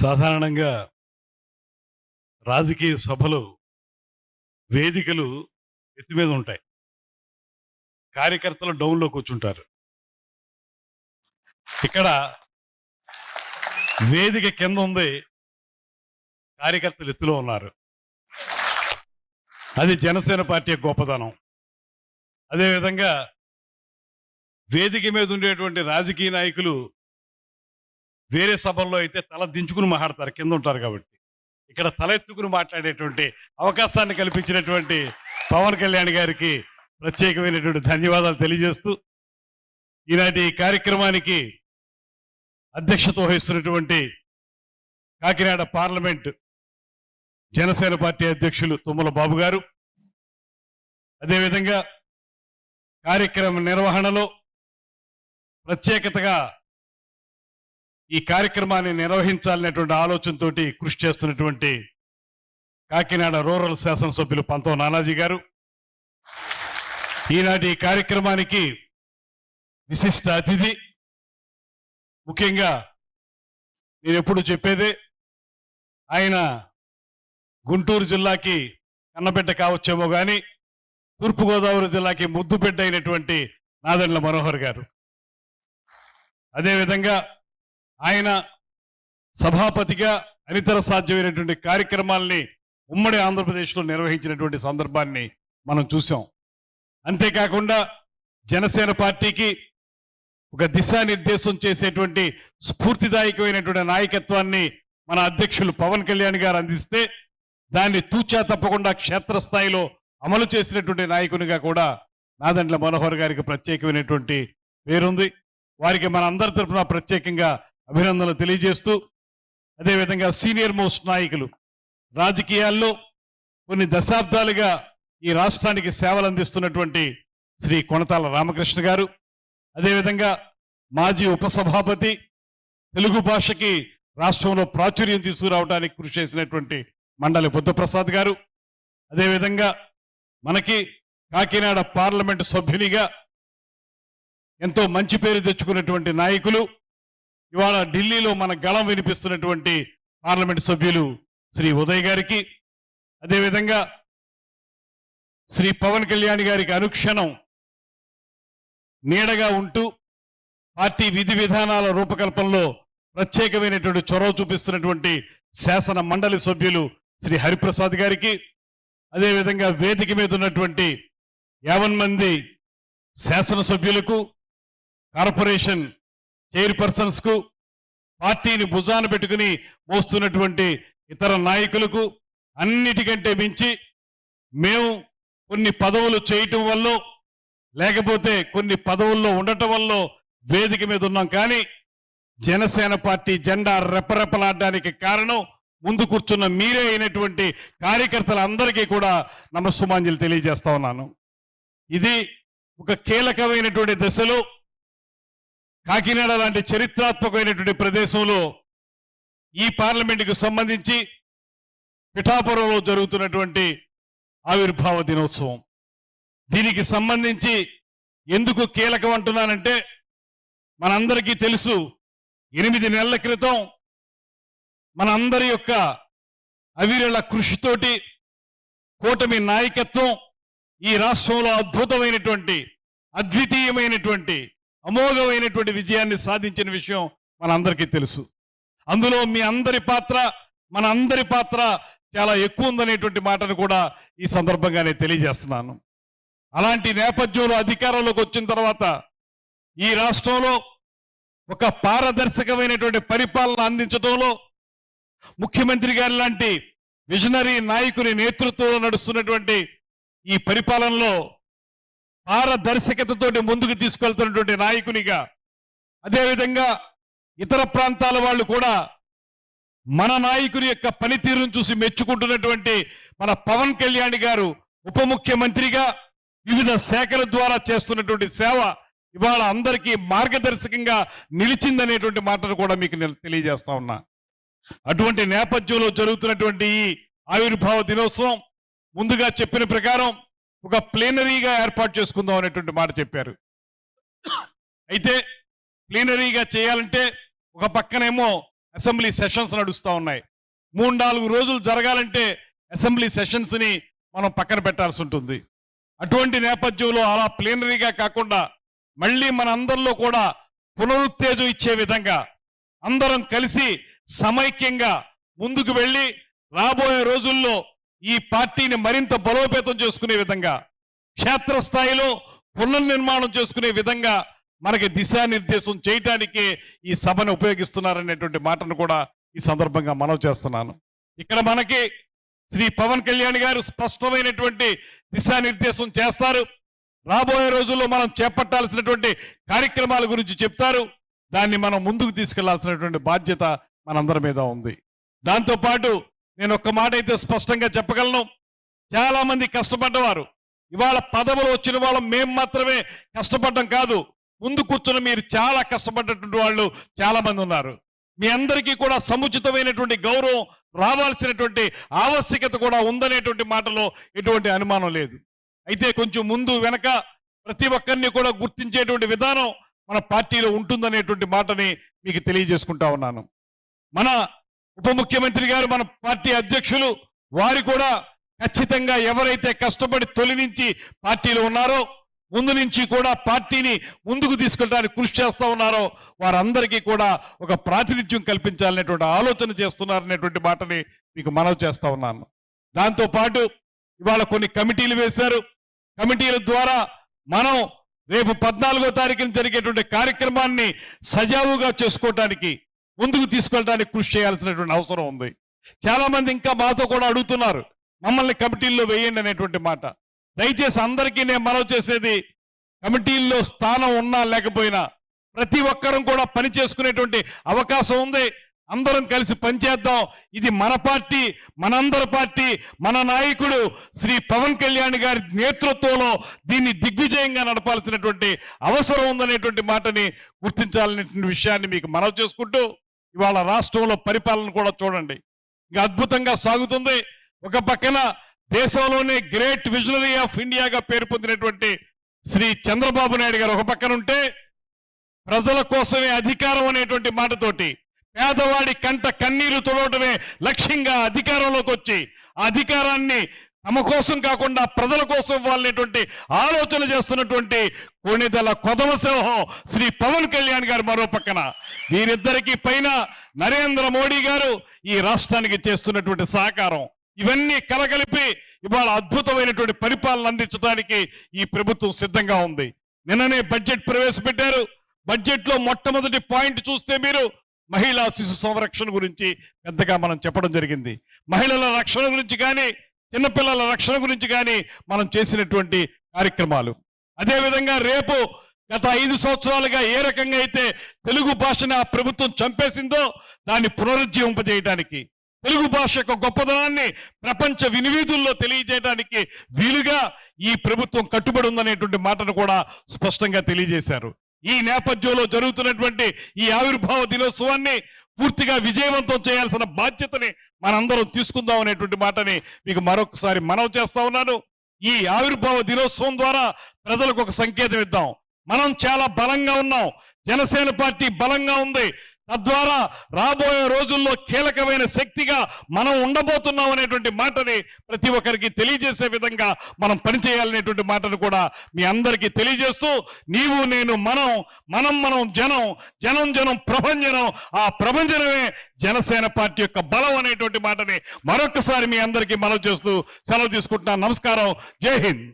సాధారణంగా రాజకీయ సభలు వేదికలు ఎత్తి మీద ఉంటాయి. కార్యకర్తలు డౌన్లో కూర్చుంటారు. ఇక్కడ వేదిక కింద ఉంది కార్యకర్తలు ఎత్తులో ఉన్నారు. అది జనసేన పార్టీ గొప్పతనం గొప్పదనం. అదేవిధంగా వేదిక మీద ఉండేటువంటి రాజకీయ నాయకులు వేరే సభల్లో అయితే తల దించుకుని మాట్లాడతారు కింద ఉంటారు కాబట్టి. ఇక్కడ తల ఎత్తుకుని మాట్లాడేటువంటి అవకాశాన్ని కల్పించినటువంటి పవన్ కళ్యాణ్ గారికి ప్రత్యేకమైనటువంటి ధన్యవాదాలు తెలియజేస్తూ ఈనాటి కార్యక్రమానికి అధ్యక్షత వహిస్తున్నటువంటి కాకినాడ పార్లమెంట్ జనసేన పార్టీ అధ్యక్షులు తుమ్మల బాబు గారు. అదేవిధంగా కార్యక్రమ నిర్వహణలో ప్రత్యేకతగా ఈ కార్యక్రమాన్ని నిర్వహించాలనేటువంటి ఆలోచనతో కృషి చేస్తున్నటువంటి కాకినాడ రూరల్ శాసనసభ్యులు పంతో నానాజీ గారు. ఈనాటి ఈ కార్యక్రమానికి విశిష్ట అతిథి. ముఖ్యంగా నేను ఎప్పుడు చెప్పేదే ఆయన గుంటూరు జిల్లాకి కన్నబిడ్డ కావచ్చేమో కానీ తూర్పుగోదావరి జిల్లాకి ముద్దుబిడ్డ అయినటువంటి నాదెండ్ల మనోహర్ గారు. అదేవిధంగా ఆయన సభాపతిగా అనితర సాధ్యమైనటువంటి కార్యక్రమాల్ని ఉమ్మడి ఆంధ్రప్రదేశ్లో నిర్వహించినటువంటి సందర్భాన్ని మనం చూసాం అంతేకాకుండా జనసేన పార్టీకి ఒక దిశానిర్దేశం చేసేటువంటి స్ఫూర్తిదాయకమైనటువంటి నాయకత్వాన్ని మన అధ్యక్షులు పవన్ కళ్యాణ్ గారు అందిస్తే దాన్ని తూచా తప్పకుండా క్షేత్రస్థాయిలో అమలు చేసినటువంటి నాయకునిగా కూడా నాదండ్ల మనోహర్ గారికి ప్రత్యేకమైనటువంటి పేరుంది. వారికి మన అందరి తరఫున ప్రత్యేకంగా అభినందనలు తెలియజేస్తూ అదేవిధంగా సీనియర్ మోస్ట్ నాయకులు రాజకీయాల్లో కొన్ని దశాబ్దాలుగా ఈ రాష్ట్రానికి సేవలు అందిస్తున్నటువంటి శ్రీ కొనతాల రామకృష్ణ గారు అదేవిధంగా మాజీ ఉపసభాపతి తెలుగు భాషకి రాష్ట్రంలో ప్రాచుర్యం తీసుకురావడానికి కృషి చేసినటువంటి మండలి బుద్ధప్రసాద్ గారు అదేవిధంగా మనకి కాకినాడ పార్లమెంటు సభ్యునిగా ఎంతో మంచి పేరు తెచ్చుకున్నటువంటి నాయకులు ఇవాళ ఢిల్లీలో మన గళం వినిపిస్తున్నటువంటి పార్లమెంట్ సభ్యులు శ్రీ ఉదయ్ గారికి అదేవిధంగా శ్రీ పవన్ కళ్యాణ్ గారికి అనుక్షణం నీడగా ఉంటూ పార్టీ విధి విధానాల రూపకల్పనలో ప్రత్యేకమైనటువంటి చొరవ చూపిస్తున్నటువంటి శాసన మండలి సభ్యులు శ్రీ హరిప్రసాద్ గారికి అదేవిధంగా వేదిక మీద ఉన్నటువంటి యావన్ మంది శాసనసభ్యులకు కార్పొరేషన్ చైర్పర్సన్స్కు పార్టీని భుజాన పెట్టుకుని మోస్తున్నటువంటి ఇతర నాయకులకు అన్నిటికంటే మించి మేము కొన్ని పదవులు చేయటం వల్ల లేకపోతే కొన్ని పదవుల్లో ఉండటం వల్ల వేదిక మీద ఉన్నాం. కానీ జనసేన పార్టీ జెండా రెపరెపలాడడానికి కారణం ముందు కూర్చున్న మీరే అయినటువంటి కార్యకర్తలందరికీ కూడా నమస్సుమాంజలు తెలియజేస్తా ఉన్నాను. ఇది ఒక కీలకమైనటువంటి దశలో కాకినాడ లాంటి చరిత్రాత్మకమైనటువంటి ప్రదేశంలో ఈ పార్లమెంటుకు సంబంధించి పిఠాపురంలో జరుగుతున్నటువంటి ఆవిర్భావ దినోత్సవం. దీనికి సంబంధించి ఎందుకు కీలకం అంటున్నానంటే మనందరికీ తెలుసు ఎనిమిది నెలల క్రితం మనందరి యొక్క అవిరళ కృషితోటి కూటమి నాయకత్వం ఈ రాష్ట్రంలో అద్భుతమైనటువంటి అద్వితీయమైనటువంటి అమోఘమైనటువంటి విజయాన్ని సాధించిన విషయం మనందరికీ తెలుసు. అందులో మీ అందరి పాత్ర మన అందరి పాత్ర చాలా ఎక్కువ ఉందనేటువంటి మాటను కూడా ఈ సందర్భంగా నేను తెలియజేస్తున్నాను. అలాంటి నేపథ్యంలో అధికారంలోకి వచ్చిన తర్వాత ఈ రాష్ట్రంలో ఒక పారదర్శకమైనటువంటి పరిపాలన అందించడంలో ముఖ్యమంత్రి గారి లాంటి విజనరీ నాయకుని నేతృత్వంలో నడుస్తున్నటువంటి ఈ పరిపాలనలో పారదర్శకతతోటి ముందుకు తీసుకెళ్తున్నటువంటి నాయకునిగా అదేవిధంగా ఇతర ప్రాంతాల వాళ్ళు కూడా మన నాయకుని యొక్క పనితీరును చూసి మెచ్చుకుంటున్నటువంటి మన పవన్ కళ్యాణ్ గారు ఉప ముఖ్యమంత్రిగా వివిధ శాఖల ద్వారా చేస్తున్నటువంటి సేవ ఇవాళ అందరికీ మార్గదర్శకంగా నిలిచిందనేటువంటి మాటను కూడా మీకు నేను తెలియజేస్తా ఉన్నా. అటువంటి నేపథ్యంలో జరుగుతున్నటువంటి ఈ ఆవిర్భావ దినోత్సవం ముందుగా చెప్పిన ప్రకారం ఒక ప్లేనరీగా ఏర్పాటు చేసుకుందాం అనేటువంటి మాట చెప్పారు. అయితే ప్లీనరీగా చేయాలంటే ఒక పక్కనేమో అసెంబ్లీ సెషన్స్ నడుస్తూ ఉన్నాయి. మూడు నాలుగు రోజులు జరగాలంటే అసెంబ్లీ సెషన్స్ని మనం పక్కన పెట్టాల్సి ఉంటుంది. అటువంటి నేపథ్యంలో అలా ప్లీనరీగా కాకుండా మళ్ళీ మన అందరిలో కూడా పునరుత్తేజం ఇచ్చే విధంగా అందరం కలిసి సమైక్యంగా ముందుకు వెళ్ళి రాబోయే రోజుల్లో ఈ పార్టీని మరింత బలోపేతం చేసుకునే విధంగా క్షేత్రస్థాయిలో పునర్నిర్మాణం చేసుకునే విధంగా మనకి దిశానిర్దేశం చేయటానికే ఈ సభను ఉపయోగిస్తున్నారనేటువంటి మాటను కూడా ఈ సందర్భంగా మనవి చేస్తున్నాను. ఇక్కడ మనకి శ్రీ పవన్ కళ్యాణ్ గారు స్పష్టమైనటువంటి దిశానిర్దేశం చేస్తారు. రాబోయే రోజుల్లో మనం చేపట్టాల్సినటువంటి కార్యక్రమాల గురించి చెప్తారు. దాన్ని మనం ముందుకు తీసుకెళ్ళాల్సినటువంటి బాధ్యత మనందరి మీద ఉంది. దాంతోపాటు నేను ఒక్క మాట అయితే స్పష్టంగా చెప్పగలను. చాలా మంది కష్టపడ్డవారు. ఇవాళ పదవులు వచ్చిన వాళ్ళం మేము మాత్రమే కష్టపడడం కాదు. ముందు కూర్చుని మీరు చాలా కష్టపడ్డటువంటి వాళ్ళు చాలా మంది ఉన్నారు. మీ అందరికీ కూడా సముచితమైనటువంటి గౌరవం రావాల్సినటువంటి ఆవశ్యకత కూడా ఉందనేటువంటి మాటలో ఎటువంటి అనుమానం లేదు. అయితే కొంచెం ముందు వెనక ప్రతి ఒక్కరిని కూడా గుర్తించేటువంటి విధానం మన పార్టీలో ఉంటుందనేటువంటి మాటని మీకు తెలియజేసుకుంటా ఉన్నాను. మన ఉప ముఖ్యమంత్రి గారు మన పార్టీ అధ్యక్షులు వారు కూడా ఖచ్చితంగా ఎవరైతే కష్టపడి తొలి నుంచి పార్టీలో ఉన్నారో ముందు నుంచి కూడా పార్టీని ముందుకు తీసుకెళ్ళడానికి కృషి చేస్తూ ఉన్నారో వారందరికీ కూడా ఒక ప్రాతినిధ్యం కల్పించాలనేటువంటి ఆలోచన చేస్తున్నారనేటువంటి మాటని మీకు మనవి చేస్తూ ఉన్నాను. దాంతోపాటు ఇవాళ కొన్ని కమిటీలు వేశారు. కమిటీల ద్వారా మనం రేపు పద్నాలుగో తారీఖున జరిగేటువంటి కార్యక్రమాన్ని సజావుగా చేసుకోవటానికి ముందుకు తీసుకెళ్ళడానికి కృషి చేయాల్సినటువంటి అవసరం ఉంది. చాలామంది ఇంకా మాతో కూడా అడుగుతున్నారు మమ్మల్ని కమిటీల్లో వేయండి అనేటువంటి మాట. దయచేసి అందరికీ నేను మనవి చేసేది కమిటీల్లో స్థానం ఉన్నా లేకపోయినా ప్రతి ఒక్కరం కూడా పని చేసుకునేటువంటి అవకాశం ఉంది. అందరం కలిసి పనిచేద్దాం ఇది మన పార్టీ మనందరి పార్టీ మన నాయకుడు శ్రీ పవన్ కళ్యాణ్ గారి నేతృత్వంలో దీన్ని దిగ్విజయంగా నడపాల్సినటువంటి అవసరం ఉందనేటువంటి మాటని గుర్తించాలనేటువంటి విషయాన్ని మీకు మనవి చేసుకుంటూ ఇవాళ రాష్ట్రంలో పరిపాలన కూడా చూడండి. ఇంకా అద్భుతంగా సాగుతుంది. ఒక పక్కన దేశంలోనే గ్రేట్ విజనరీ ఆఫ్ ఇండియాగా పేరు పొందినటువంటి శ్రీ చంద్రబాబు నాయుడు గారు ఒక పక్కన ఉంటే ప్రజల కోసమే అధికారం అనేటువంటి మాటతోటి పేదవాడి కంట కన్నీరు తుడవటమే లక్ష్యంగా అధికారంలోకి వచ్చి ఆ అధికారాన్ని తమ కోసం కాకుండా ప్రజల కోసం వాళ్ళనేటువంటి ఆలోచన చేస్తున్నటువంటి కొణిదల కొదవ సింహం శ్రీ పవన్ కళ్యాణ్ గారు మరో పక్కన. వీరిద్దరికీ పైన నరేంద్ర మోడీ గారు ఈ రాష్ట్రానికి చేస్తున్నటువంటి సహకారం. ఇవన్నీ కలగలిపి ఇవాళ అద్భుతమైనటువంటి పరిపాలన అందించడానికి ఈ ప్రభుత్వం సిద్ధంగా ఉంది. నిన్ననే బడ్జెట్ ప్రవేశపెట్టారు. బడ్జెట్లో మొట్టమొదటి పాయింట్ చూస్తే మీరు మహిళా శిశు సంరక్షణ గురించి పెద్దగా మనం చెప్పడం జరిగింది. మహిళల రక్షణ గురించి కానీ చిన్నపిల్లల రక్షణ గురించి కానీ మనం చేసినటువంటి కార్యక్రమాలు. అదేవిధంగా రేపు గత ఐదు సంవత్సరాలుగా ఏ రకంగా అయితే తెలుగు భాషను ఆ ప్రభుత్వం చంపేసిందో దాన్ని పునరుజ్జీవింపజేయడానికి తెలుగు భాష యొక్క గొప్పదనాన్ని ప్రపంచ వినివీధుల్లో తెలియజేయడానికి వీలుగా ఈ ప్రభుత్వం కట్టుబడి ఉందనేటువంటి మాటను కూడా స్పష్టంగా తెలియజేశారు. ఈ నేపథ్యంలో జరుగుతున్నటువంటి ఈ ఆవిర్భావ దినోత్సవాన్ని పూర్తిగా విజయవంతం చేయాల్సిన బాధ్యతని మనందరం తీసుకుందాం అనేటువంటి మాటని మీకు మరొకసారి మనవి చేస్తా ఉన్నాను. ఈ ఆవిర్భావ దినోత్సవం ద్వారా ప్రజలకు ఒక సంకేతం ఇద్దాం. మనం చాలా బలంగా ఉన్నాం. జనసేన పార్టీ బలంగా ఉంది. తద్వారా రాబోయే రోజుల్లో కీలకమైన శక్తిగా మనం ఉండబోతున్నాం అనేటువంటి మాటని ప్రతి ఒక్కరికి తెలియజేసే విధంగా మనం పనిచేయాలనేటువంటి మాటను కూడా మీ అందరికీ తెలియజేస్తూ నీవు నేను మనం మనం మనం జనం జనం జనం ప్రభంజనం ఆ ప్రభంజనమే జనసేన పార్టీ యొక్క బలం అనేటువంటి మాటని మరొకసారి మీ అందరికీ మనం చేస్తూ సెలవు తీసుకుంటున్నాను. నమస్కారం. జై హింద్.